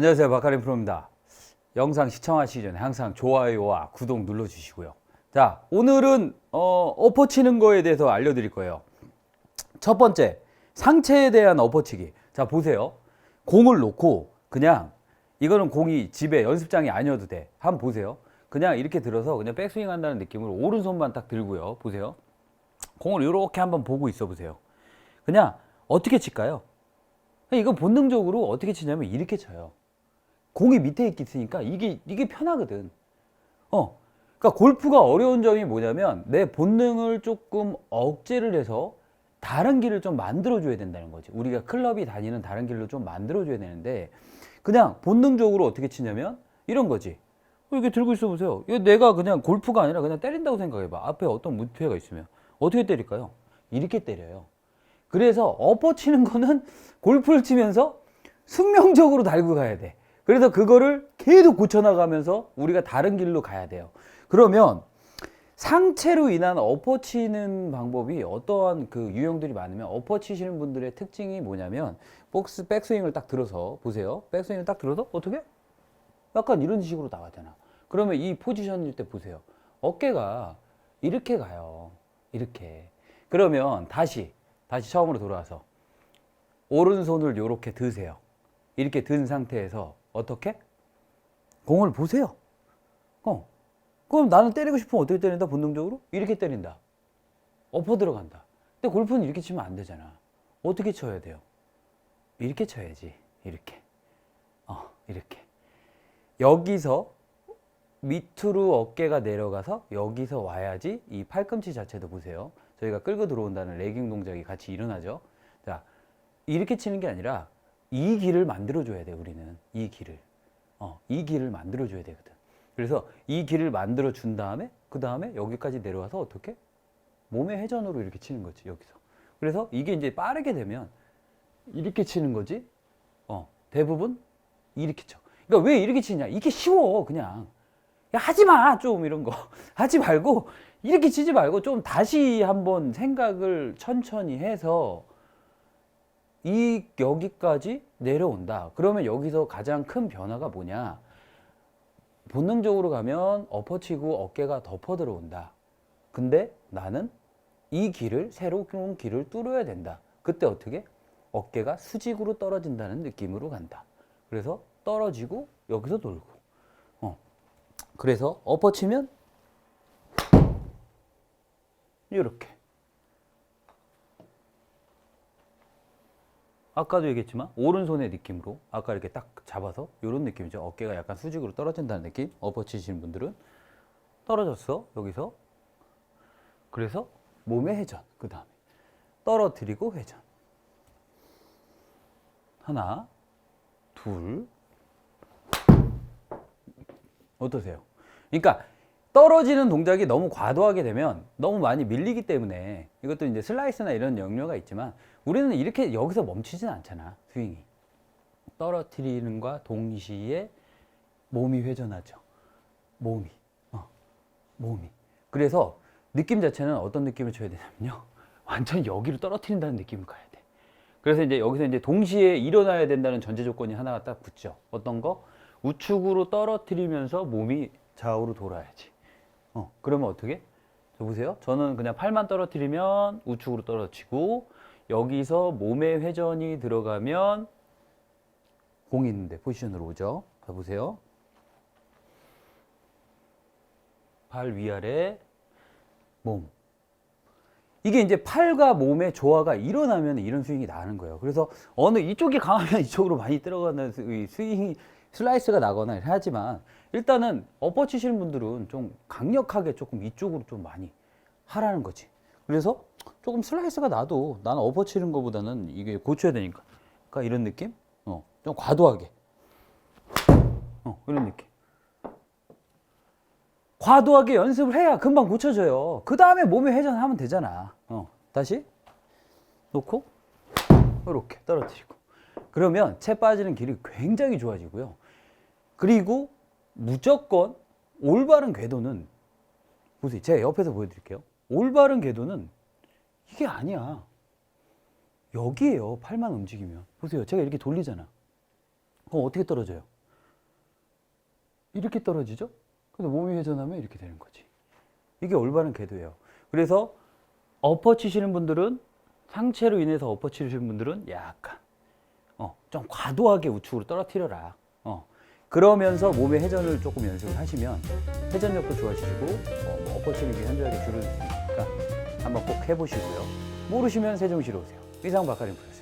안녕하세요. 박하림 프로입니다. 영상 시청하시기 전에 항상 좋아요와 구독 눌러주시고요. 자, 오늘은 어, 엎어치는 거에 대해서 알려드릴 거예요. 첫 번째, 상체에 대한 엎어치기. 자, 보세요. 공을 놓고 그냥 이거는 공이 집에 연습장이 아니어도 돼. 한번 보세요. 그냥 이렇게 들어서 그냥 백스윙 한다는 느낌으로 오른손만 딱 들고요. 보세요. 공을 이렇게 한번 보고 있어 보세요. 그냥 어떻게 칠까요? 이건 본능적으로 어떻게 치냐면 이렇게 쳐요. 공이 밑에 있으니까 이게 이게 편하거든. 어. 그러니까 골프가 어려운 점이 뭐냐면 내 본능을 조금 억제를 해서 다른 길을 좀 만들어 줘야 된다는 거지. 우리가 클럽이 다니는 다른 길로 좀 만들어 줘야 되는데 그냥 본능적으로 어떻게 치냐면 이런 거지. 어, 이렇게 들고 있어 보세요. 이거 내가 그냥 골프가 아니라 그냥 때린다고 생각해 봐. 앞에 어떤 무패가 있으면 어떻게 때릴까요? 이렇게 때려요. 그래서 엎어치는 거는 골프를 치면서 숙명적으로 달고 가야 돼. 그래서 그거를 계속 고쳐나가면서 우리가 다른 길로 가야 돼요. 그러면 상체로 인한 엎어치는 방법이 어떠한 그 유형들이 많으면 엎어치시는 분들의 특징이 뭐냐면 복스 백스윙을 딱 들어서 보세요. 백스윙을 딱 들어서 어떻게? 약간 이런 식으로 나가잖아. 그러면 이 포지션일 때 보세요. 어깨가 이렇게 가요. 이렇게. 그러면 다시 다시 처음으로 돌아와서 오른손을 이렇게 드세요. 이렇게 든 상태에서 어떻게? 공을 보세요. 어. 그럼 나는 때리고 싶으면 어떻게 때린다? 본능적으로? 이렇게 때린다. 엎어 들어간다. 근데 골프는 이렇게 치면 안 되잖아. 어떻게 쳐야 돼요? 이렇게 쳐야지. 이렇게. 어, 이렇게. 여기서 밑으로 어깨가 내려가서 여기서 와야지 이 팔꿈치 자체도 보세요. 저희가 끌고 들어온다는 레깅 동작이 같이 일어나죠. 자, 이렇게 치는 게 아니라 이 길을 만들어줘야 돼, 우리는. 이 길을. 어, 이 길을 만들어줘야 되거든. 그래서 이 길을 만들어 준 다음에, 그 다음에 여기까지 내려와서 어떻게? 몸의 회전으로 이렇게 치는 거지, 여기서. 그래서 이게 이제 빠르게 되면 이렇게 치는 거지. 어, 대부분 이렇게 쳐. 그러니까 왜 이렇게 치냐? 이게 쉬워, 그냥. 야, 하지 마! 좀 이런 거. 하지 말고, 이렇게 치지 말고, 좀 다시 한번 생각을 천천히 해서, 이, 여기까지 내려온다. 그러면 여기서 가장 큰 변화가 뭐냐? 본능적으로 가면 엎어치고 어깨가 덮어 들어온다. 근데 나는 이 길을, 새로운 길을 뚫어야 된다. 그때 어떻게? 어깨가 수직으로 떨어진다는 느낌으로 간다. 그래서 떨어지고, 여기서 돌고. 어. 그래서 엎어치면 이렇게 아까도 얘기했지만 오른손의 느낌으로 아까 이렇게 딱 잡아서 이런 느낌이죠. 어깨가 약간 수직으로 떨어진다는 느낌? 엎어치시는 분들은 떨어졌어 여기서. 그래서 몸의 회전 그 다음에 떨어뜨리고 회전. 하나 둘. 어떠세요? 그러니까 떨어지는 동작이 너무 과도하게 되면 너무 많이 밀리기 때문에 이것도 이제 슬라이스나 이런 영역가 있지만 우리는 이렇게 여기서 멈추진 않잖아 스윙이. 떨어뜨리는과 동시에 몸이 회전하죠. 몸이. 어, 몸이. 그래서 느낌 자체는 어떤 느낌을 줘야 되냐면요. 완전 여기로 떨어뜨린다는 느낌을 가야 돼. 그래서 이제 여기서 이제 동시에 일어나야 된다는 전제 조건이 하나가 딱 붙죠. 어떤 거? 우측으로 떨어뜨리면서 몸이 좌우로 돌아야지. 어, 그러면 어떻게? 저 보세요. 저는 그냥 팔만 떨어뜨리면 우측으로 떨어지고 여기서 몸의 회전이 들어가면 공이 있는데 포지션으로 오죠. 자 보세요. 발 위아래 몸. 이게 이제 팔과 몸의 조화가 일어나면 이런 스윙이 나는 거예요. 그래서 어느 이쪽이 강하면 이쪽으로 많이 들어가는 스- 스윙이 슬라이스가 나거나 하지만 일단은 엎어 치시는 분들은 좀 강력하게 조금 이쪽으로 좀 많이 하라는 거지. 그래서 조금 슬라이스가 나도 나는 엎어 치는 것보다는 이게 고쳐야 되니까. 그러니까 이런 느낌? 어, 좀 과도하게. 어, 이런 느낌. 과도하게 연습을 해야 금방 고쳐져요. 그 다음에 몸에 회전하면 되잖아. 어, 다시 놓고 이렇게 떨어뜨리고. 그러면 채 빠지는 길이 굉장히 좋아지고요. 그리고 무조건 올바른 궤도는 보세요. 제가 옆에서 보여드릴게요. 올바른 궤도는 이게 아니야. 여기에요. 팔만 움직이면. 보세요. 제가 이렇게 돌리잖아. 그럼 어떻게 떨어져요? 이렇게 떨어지죠? 근데 몸이 회전하면 이렇게 되는 거지. 이게 올바른 궤도예요. 그래서 엎어 치시는 분들은 상체로 인해서 엎어 치시는 분들은 약간 어, 좀 과도하게 우측으로 떨어뜨려라. 어. 그러면서 몸의 회전을 조금 연습을 하시면 회전력도 좋아지시고 어, 뭐게 현저하게 있으니까 한번 꼭 해보시고요. 모르시면 세종시로 오세요. 이상 박가림 프로였습니다.